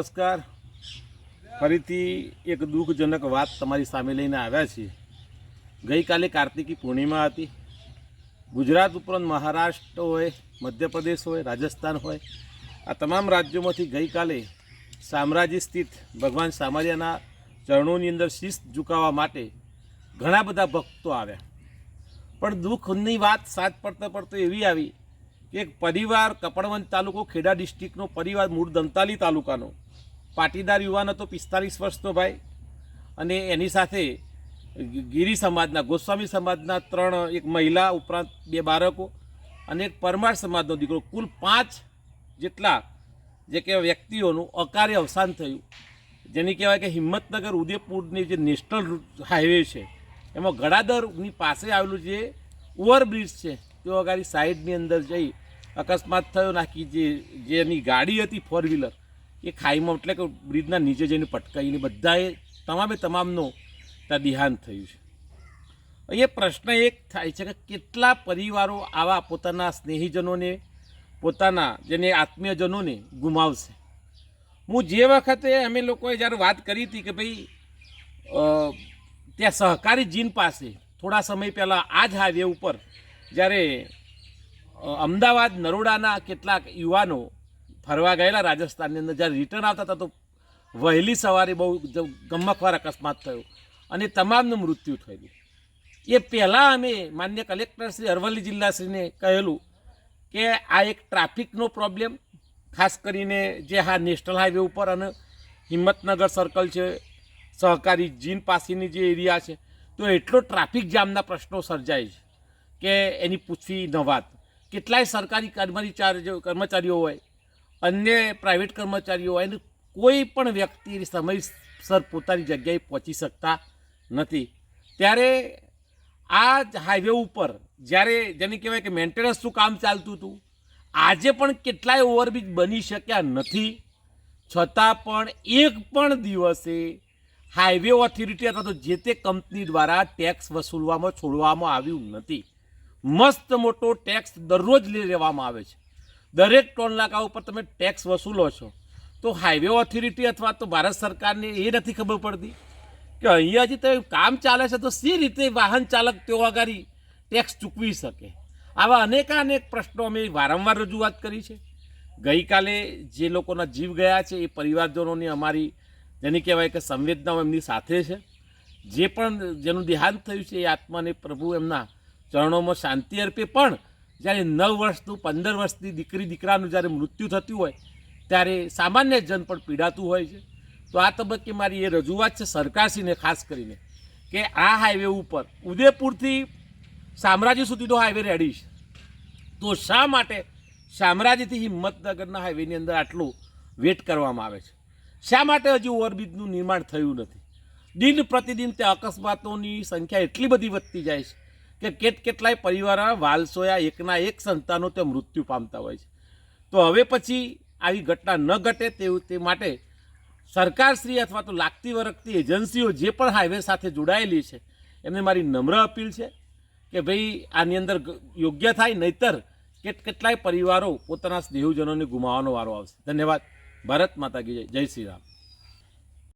નમસ્કાર. ફરીથી એક દુઃખજનક વાત તમારી સામે લઈને આવ્યા છીએ. ગઈકાલે કાર્તિકી પૂર્ણિમા હતી. ગુજરાત ઉપરાંત મહારાષ્ટ્ર હોય, મધ્યપ્રદેશ હોય, રાજસ્થાન હોય, આ તમામ રાજ્યોમાંથી ગઈકાલે સામ્રાજ્ય સ્થિત ભગવાન સામરિયાના ચરણોની અંદર શિસ્ત ઝુકાવવા માટે ઘણા બધા ભક્તો આવ્યા. પણ દુઃખની વાત સાત પડતા પડતો એવી આવી કે એક પરિવાર કપડવંત તાલુકો ખેડા ડિસ્ટ્રિક્ટનો પરિવાર મૂળ દંતાલી તાલુકાનો. પાટીદાર યુવાન હતો, પિસ્તાલીસ વર્ષનો ભાઈ. અને એની સાથે ગીરી સમાજના, ગોસ્વામી સમાજના ત્રણ એક મહિલા ઉપરાંત બે બાળકો અને એક પરમાર સમાજનો દીકરો. કુલ પાંચ જેટલા, જે કહેવાય વ્યક્તિઓનું અકાર્ય અવસાન થયું. જેની કહેવાય કે હિંમતનગર ઉદયપુરની જે નેશનલ હાઈવે છે, એમાં ગળાદરની પાસે આવેલું જે ઓવરબ્રિજ છે, તેઓ અગાડી સાઈડની અંદર જઈ અકસ્માત થયો. નાખી જે, જેની ગાડી હતી ફોર વ્હીલર એ ખાઈમાં એટલે કે બ્રિજના નીચે જઈને પટકાઈને બધાએ, તમામે તમામનો ત્યાં દેહાંત થયું છે. એ પ્રશ્ન એક થાય છે કે કેટલા પરિવારો આવા પોતાના સ્નેહીજનોને, પોતાના જેને આત્મીયજનોને ગુમાવશે? હું જે વખતે અમે લોકોએ જ્યારે વાત કરી હતી કે ભાઈ ત્યાં સહકારી જીન પાસે થોડા સમય પહેલાં આ જ હાઈવે ઉપર જ્યારે અમદાવાદ નરોડાના કેટલાક યુવાનો ફરવા ગયેલા રાજસ્થાનની અંદર. જ્યારે રિટર્ન આવતા હતા તો વહેલી સવારે બહુ ગમકવાર અકસ્માત થયો અને તમામનું મૃત્યુ થયેલું. એ પહેલાં અમે માન્ય કલેક્ટર શ્રી અરવલ્લી જિલ્લાશ્રીને કહેલું કે આ એક ટ્રાફિકનો પ્રોબ્લેમ, ખાસ કરીને જે હા નેશનલ હાઈવે ઉપર અને હિંમતનગર સર્કલ છે, સહકારી જીન પાસેની જે એરિયા છે, તો એટલો ટ્રાફિક જામના પ્રશ્નો સર્જાય છે કે એની પૂછવી ન વાત. કેટલાય સરકારી કર્મચારીઓ કર્મચારીઓ હોય અન્ય પ્રાઇવેટ કર્મચારીઓ હોય કોઈ પણ વ્યક્તિ સમયસર પોતાની જગ્યાએ પહોંચી શકતા નથી. ત્યારે આ જ હાઈવે ઉપર જ્યારે જેને કહેવાય કે મેન્ટેનન્સનું કામ ચાલતું હતું, આજે પણ કેટલાય ઓવરબ્રિજ બની શક્યા નથી. છતાં પણ એક પણ દિવસે હાઈવે ઓથોરિટી અથવા તો જે તે કંપની દ્વારા ટેક્સ વસૂલવામાં, છોડવામાં આવ્યું નથી. મસ્ત મોટો ટેક્સ દરરોજ લઈ લેવામાં આવે છે. દરેક ટોલ નાકા ઉપર તમે ટેક્સ વસૂલો છો. તો હાઈવે ઓથોરિટી અથવા તો ભારત સરકારને એ નથી ખબર પડતી કે અહીંયા હજી તો કામ ચાલે છે તો સી રીતે વાહન ચાલક તેઓ આગળ ટેક્સ ચૂકવી શકે. આવા અનેકાનેક પ્રશ્નો અમે વારંવાર રજૂઆત કરી છે. ગઈકાલે જે લોકોના જીવ ગયા છે એ પરિવારજનોની અમારી જેની કહેવાય કે સંવેદનાઓ એમની સાથે છે. જે પણ જેનું દેહાંત થયું છે એ આત્માને પ્રભુ એમના ચરણોમાં શાંતિ અર્પે પણ જ્યારે નવ વર્ષનું, પંદર વર્ષની દીકરી, દીકરાનું જ્યારે મૃત્યુ થતું હોય, ત્યારે સામાન્ય જન પણ પીડાતું હોય છે. તો આ તબક્કે મારી એ રજૂઆત છે સરકારશ્રીને, ખાસ કરીને, કે આ હાઈવે ઉપર, ઉદયપુરથી સામ્રાજ્ય સુધીનો હાઈવે રેડી છે. તો શા માટે શામરાજથી હિંમતનગરના હાઈવેની અંદર આટલું વેટ કરવામાં આવે છે? શા માટે હજુ ઓવરબ્રિજનું નિર્માણ થયું નથી? દિન પ્રતિદિન તે અકસ્માતોની સંખ્યા એટલી બધી વધતી જાય છે કે કેટ કેટલાય પરિવાર વાલસોયા એકના એક સંતાનો તે મૃત્યુ પામતા હોય છે. તો હવે પછી આવી ઘટના ન ઘટે તેવું તે માટે સરકારશ્રી અથવા તો લાગતી વરગતી એજન્સીઓ જે પણ હાઈવે સાથે જોડાયેલી છે, એમને મારી નમ્ર અપીલ છે કે ભાઈ આની અંદર યોગ્ય થાય, નહીતર કેટ કેટલાય પરિવારો પોતાના સ્નેહજનોને ગુમાવવાનો વારો આવશે. ધન્યવાદ. ભારત માતા કી જય. જય શ્રી રામ.